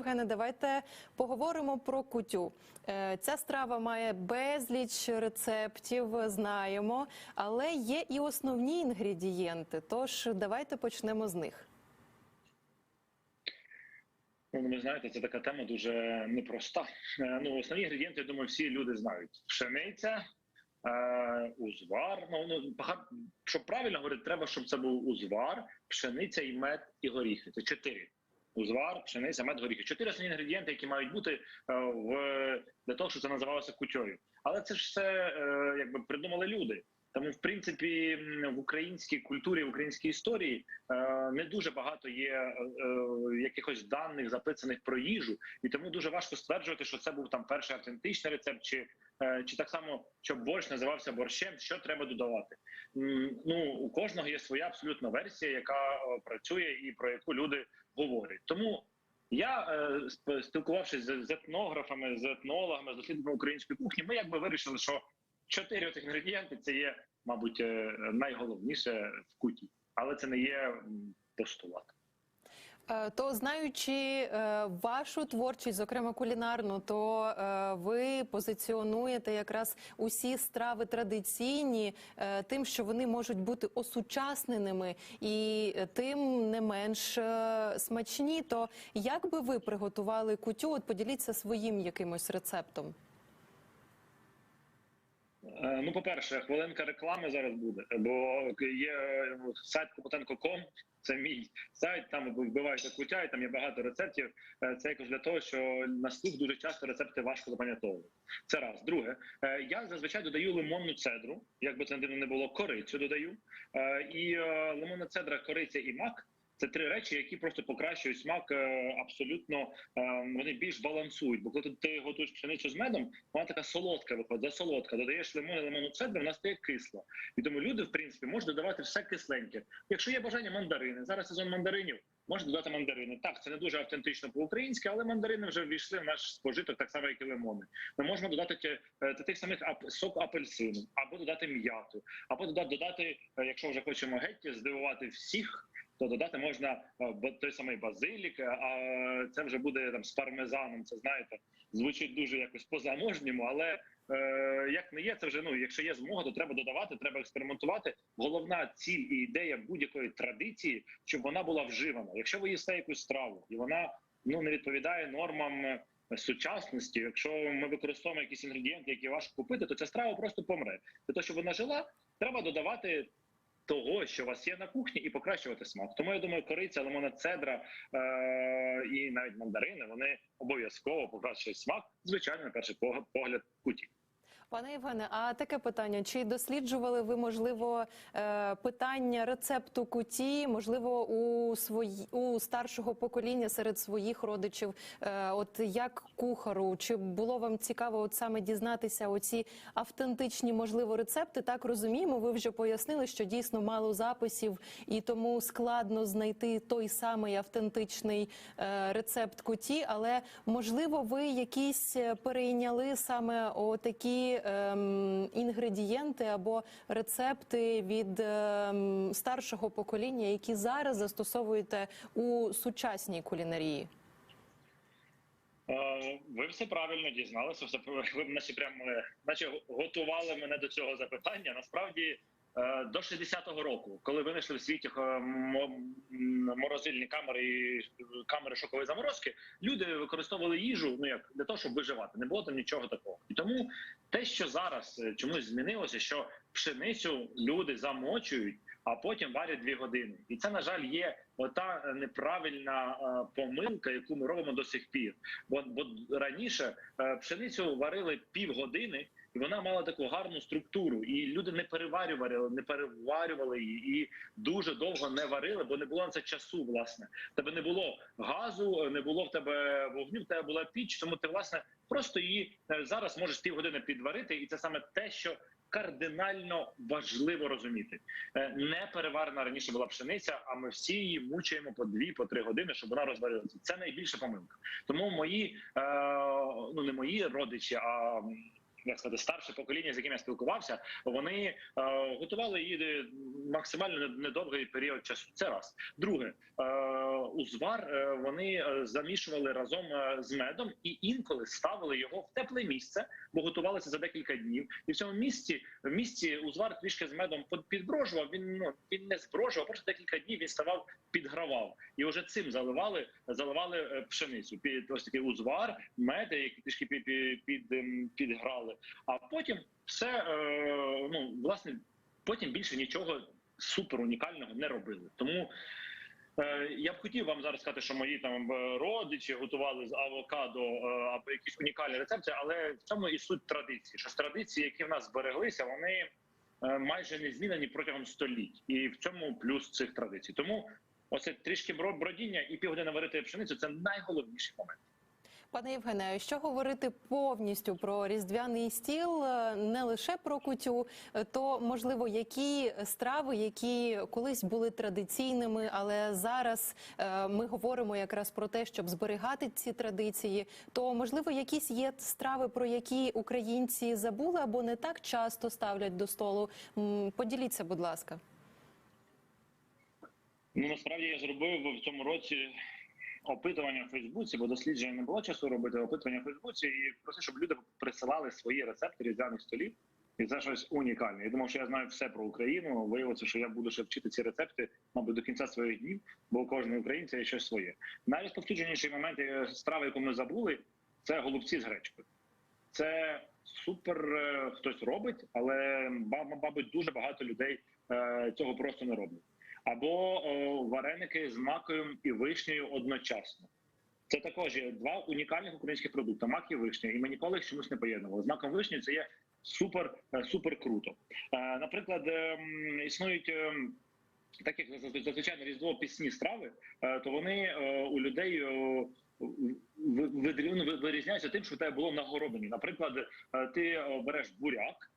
Євгене, давайте поговоримо про кутю. Е, Ця страва має безліч рецептів, знаємо, але є і основні інгредієнти. Тож давайте почнемо з них. Ну, ви знаєте, це така тема дуже непроста. Е, Ну, основні інгредієнти, я думаю, всі люди знають: пшениця, е, узвар. Ну, ну багато, щоб правильно говорити, треба, щоб це був узвар, пшениця і мед і горіхи. Це чотири. Узвар, пшениця, мед, горіхи. Чотири основні інгредієнти, які мають бути е, в для того, щоб це називалося кутьою. Але це ж все е, якби придумали люди. Тому, в принципі, в українській культурі, в українській історії е, не дуже багато є якихось даних записаних про їжу, і тому дуже важко стверджувати, що це був там перший автентичний рецепт, чи, чи так само, щоб борщ називався борщем, що треба додавати. Ну у кожного є своя абсолютна версія, яка працює і про яку люди говорять. Тому я е, спілкувавшись з, етнографами, з етнологами, з дослідниками української кухні, ми якби вирішили, що чотири цих інгредієнти це є, мабуть, е, найголовніше в куті, але це не є постулат. Е, То знаючи е, вашу творчість, зокрема кулінарну, то е, ви позиціонуєте якраз усі страви традиційні, тим, що вони можуть бути осучасненими і тим не менш смачні. То як би ви приготували кутю? От поділіться своїм якимось рецептом. Ну, по-перше, хвилинка реклами зараз буде, бо є сайт Копотенко.ком, це мій сайт. Там вбивають закуття, і там є багато рецептів. Е, Це якось для того, що на слух дуже часто рецепти важко запам'ятовувати. Це раз. Друге, е, я зазвичай додаю лимонну цедру, якби це не було, корицю додаю. Е, І лимонна цедра, кориця і мак. Це три речі, які просто покращують смак е, абсолютно. е, Вони більш балансують. Бо коли ти готуєш пшеницю з медом, вона така солодка виходить, засолодка. Додаєш лимон лимонну цедру, вона стає кисла. І тому люди, в принципі, можуть додавати все кисленьке. Якщо є бажання мандарини, зараз сезон мандаринів. Можна додати мандарини. Так, це не дуже автентично по-українськи, але мандарини вже ввійшли в наш спожиток, так само, як і лимони. Ми можемо додати ті- е, тих самих сок апельсину, або додати м'яту, або додати, додати, якщо вже хочемо геть, здивувати всіх. То додати можна е, той самий базилік, е, а це вже буде там з пармезаном. Це знаєте, звучить дуже якось по-заможньому, але е, як не є, це вже ну, якщо є змога, то треба додавати, треба експериментувати. Головна ціль і ідея будь-якої традиції, щоб вона була вживана. Якщо ви їсте якусь страву і вона ну не відповідає нормам. е, Сучасності, якщо ми використовуємо якісь інгредієнти, які важко купити, то ця страва просто помре. Для того, щоб вона жила, треба додавати того, що у вас є на кухні, і покращувати смак. Тому я думаю, кориця, лимона, цедра е- і навіть мандарини вони обов'язково покращують смак. Звичайно, на перший пог- погляд куті. Пане Євгене, а таке питання: чи досліджували ви можливо е, питання рецепту куті, можливо, у свої у старшого покоління серед своїх родичів? Е, От як кухару, чи було вам цікаво от саме дізнатися оці автентичні, можливо, рецепти? Так розуміємо. Ви вже пояснили, що дійсно мало записів, і тому складно знайти той самий автентичний е, рецепт куті. Але можливо, ви якісь перейняли саме отакі ем, інгредієнти або рецепти від ем, старшого покоління, які зараз застосовуєте у сучасній кулінарії. Е, Ви все правильно дізналися. Все ви наче прям е, наче готували мене до цього запитання. Насправді до 60-го року, коли винайшли в світі е, мо- морозильні камери і камери шокової заморозки, люди використовували їжу ну як для того, щоб виживати. Не було там нічого такого. І тому те, що зараз е, чомусь змінилося, що пшеницю люди замочують. А потім варять дві години, і це на жаль є ота неправильна е, помилка, яку ми робимо до сих пір. Бо, бо раніше е, пшеницю варили півгодини, і вона мала таку гарну структуру. І люди не переварювали, не переварювали її і дуже довго не варили, бо не було на це часу. Власне, тебе не було газу, не було в тебе вогню, в тебе була піч. Тому ти власне просто її е, зараз можеш півгодини підварити, і це саме те, що. Кардинально важливо розуміти, Е, не переварена раніше була пшениця, а ми всі її мучаємо по дві, по три години, щоб вона розварилася. Це найбільша помилка. Тому мої е, ну не мої родичі, а як сказати, старше покоління, з яким я спілкувався, вони е, готували її максимально недовгий період часу. Це раз. Друге, е, узвар е, вони е, замішували разом е, з медом і інколи ставили його в тепле місце, бо готувалися за декілька днів. І в цьому місці в місці узвар трішки з медом підброжував. Він ну він не зброжував, просто декілька днів він ставав, підгравав, і вже цим заливали, заливали е, пшеницю. Під ось такий узвар, мед, які трішки під, під, під, ем, підграли. А потім все е, ну власне потім більше нічого супер унікального не робили. Тому е, я б хотів вам зараз сказати, що мої там е, родичі готували з авокадо або якісь унікальні рецепти, але в цьому і суть традиції. Що традиції, які в нас збереглися, вони майже не змінені протягом століть, і в цьому плюс цих традицій. Тому оце трішки бро- бродіння і півгодини варити пшеницю це найголовніший момент. Пане Євгене, що говорити повністю про різдвяний стіл, е, не лише про кутю, е, то можливо, які страви, які колись були традиційними, але зараз е, ми говоримо якраз про те, щоб зберігати ці традиції. То можливо, якісь є страви, про які українці забули або не так часто ставлять до столу. Поділіться, будь ласка. Ну насправді я зробив в цьому році опитування в Фейсбуці, бо дослідження не було часу робити опитування в Фейсбуці і просив, щоб люди присилали свої рецепти різдвяних столів. І це щось унікальне. Я думав, що я знаю все про Україну. Виявилося, що я буду ще вчити ці рецепти, мабуть, до кінця своїх днів, бо у кожного українця є щось своє. Найрозповсюдженіший момент страви, яку ми забули, це голубці з гречкою. Це супер е, хтось робить, але мабуть дуже багато людей е, цього просто не роблять. Або о, вареники з макою і вишнею одночасно. Це також є два унікальних українських продукти: мак і вишня. І ми ніколи їх чомусь не поєднували. З маком вишні це є супер, е, супер круто. Е, Наприклад, існують. Так як зазвичай на різдво пісні страви, е, то вони е, у людей е, ви- ви- ви- вирізняються тим, що в тебе було нагороблені. Наприклад, е, ти е, береш буряк е,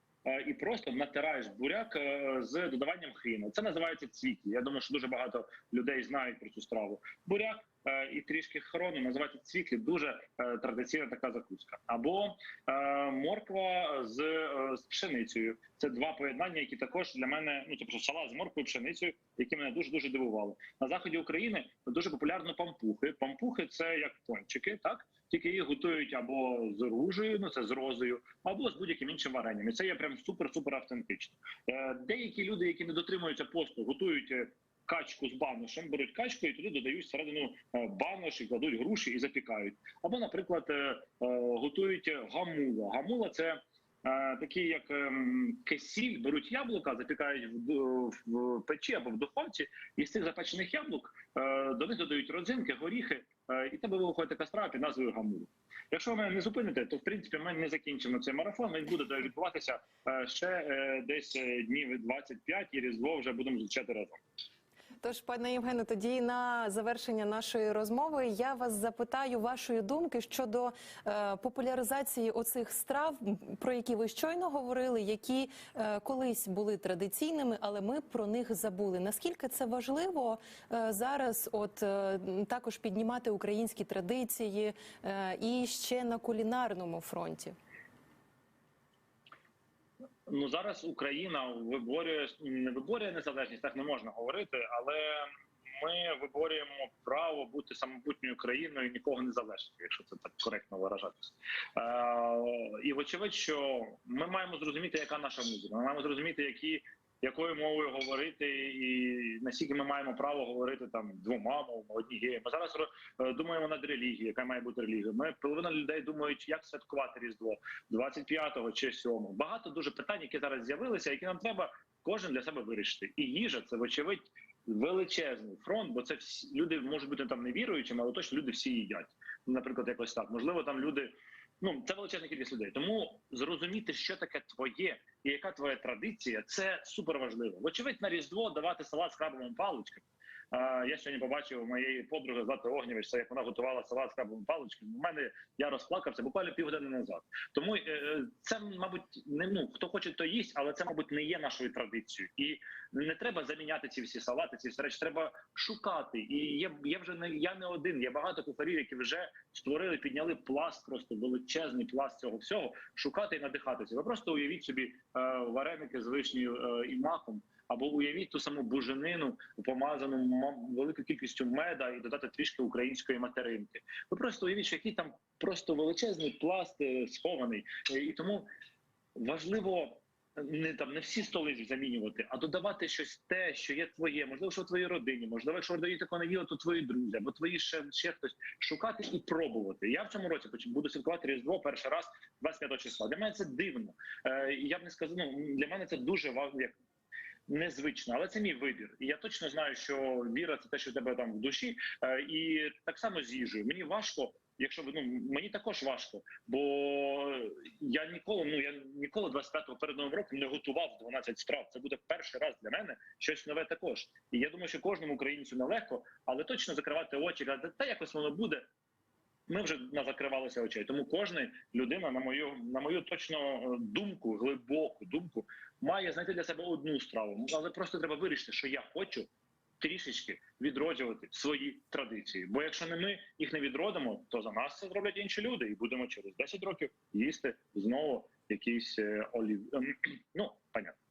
і просто натираєш буряк е, з додаванням хріну. Це називається цвіті. Я думаю, що дуже багато людей знають про цю страву. Буряк е, і трішки хрону називається цвітлі. Дуже е, традиційна така закуска. Або е, морква з, е, з пшеницею. Це два поєднання, які також для мене ну тобто салат з морквою, пшеницею, які мене дуже дуже дивували. На заході України дуже популярно пампухи. Пампухи це як пончики, так тільки їх готують або з ружею, ну це з розою, або з будь-яким іншим варенням. І це є прям супер супер автентично. Е, деякі люди, які не дотримуються посту, готують. е, Качку з баношем беруть качку і туди додають всередину е, банош і кладуть груші і запікають. Або, наприклад, готують гамула. Гамула це такі, як ем, кисіль, беруть яблука, запікають в, печі або в духовці, і з цих запечених яблук е, до них додають родзинки, горіхи, е, і тебе виходить така страва під назвою гамула. Якщо ви мене не зупините, то в принципі ми не закінчимо цей марафон. Він буде відбуватися е, ще е, десь е, днів 25, і різдво вже будемо зустрічати разом. Тож, пане Євгене, тоді на завершення нашої розмови я вас запитаю вашої думки щодо е, популяризації оцих страв, про які ви щойно говорили, які е, колись були традиційними, але ми про них забули. Наскільки це важливо е, зараз? От е, також піднімати українські традиції е, і ще на кулінарному фронті. Ну зараз Україна виборює не виборює незалежність, так не можна говорити, але ми виборюємо право бути самобутньою країною, і нікого не залежить, якщо це так коректно виражатися. Е, і вочевидь, що ми маємо зрозуміти, яка наша музика. Ми маємо зрозуміти, які якою мовою говорити, і наскільки ми маємо право говорити там двома мовами, однією. Ми зараз е, думаємо над релігією, яка має бути релігією. Ми половина людей думають, як святкувати Різдво 25-го чи 7-го. Багато дуже питань, які зараз з'явилися, які нам треба кожен для себе вирішити. І їжа це вочевидь величезний фронт, бо це всі люди можуть бути там невіруючими, але точно люди всі їдять. Наприклад, якось так. Можливо, там люди. Ну, це величезна кількість людей. Тому зрозуміти, що таке твоє і яка твоя традиція, це супер важливо. Вочевидь, на різдво давати салат з крабовими паличками. Я сьогодні побачив моєї подруги звати Огнєвич, це як вона готувала салат з крабовими паличками. У мене я розплакався буквально півгодини назад. Тому е, е, це, мабуть, не ну хто хоче, то їсть, але це, мабуть, не є нашою традицією. І не треба заміняти ці всі салати, ці всі речі. Треба шукати. І є, є вже не я не один. Є багато кухарів, які вже створили, підняли пласт, просто величезний пласт цього всього. Шукати і надихатися. Ви просто уявіть собі е, вареники з вишнею і маком. Або уявіть ту саму буженину, помазану великою кількістю меда, і додати трішки української материнки. Ви просто уявіть, що який там просто величезний пласт е, схований, Е, і тому важливо не там не всі столи замінювати, а додавати щось те, що є твоє, можливо, що в твоїй родині, можливо, якщо такого не то твої друзі, або твої ще, ще хтось шукати і пробувати. Я в цьому році буду святкувати Різдво перший раз 25 числа. Для мене це дивно. Е, я б не сказав, ну для мене це дуже важливо. Незвично, але це мій вибір. І я точно знаю, що віра це те, що в тебе там в душі, Е, і так само з їжею. Мені важко. Якщо ну мені також важко, бо я ніколи ну я ніколи 25-го перед новим роком не готував 12 страв. Це буде перший раз для мене щось нове також. І я думаю, що кожному українцю нелегко, але точно закривати очі, казати, та якось воно буде. Ми вже закривалися очей. Тому кожна людина, на мою на мою точно е, думку, глибоку думку, має знайти для себе одну страву. Але просто треба вирішити, що я хочу трішечки відроджувати свої традиції. Бо якщо не ми їх не відродимо, то за нас це зроблять інші люди, і будемо через 10 років їсти знову якісь е, олів. ем, Ну понятно.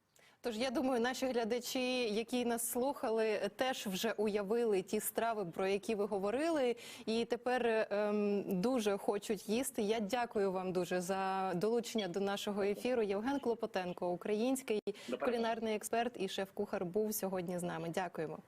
Тож я думаю, наші глядачі, які нас слухали, теж вже уявили ті страви, про які ви говорили, і тепер ем, дуже хочуть їсти. Я дякую вам дуже за долучення до нашого ефіру. Євген Клопотенко, український кулінарний експерт і шеф-кухар, був сьогодні з нами. Дякуємо.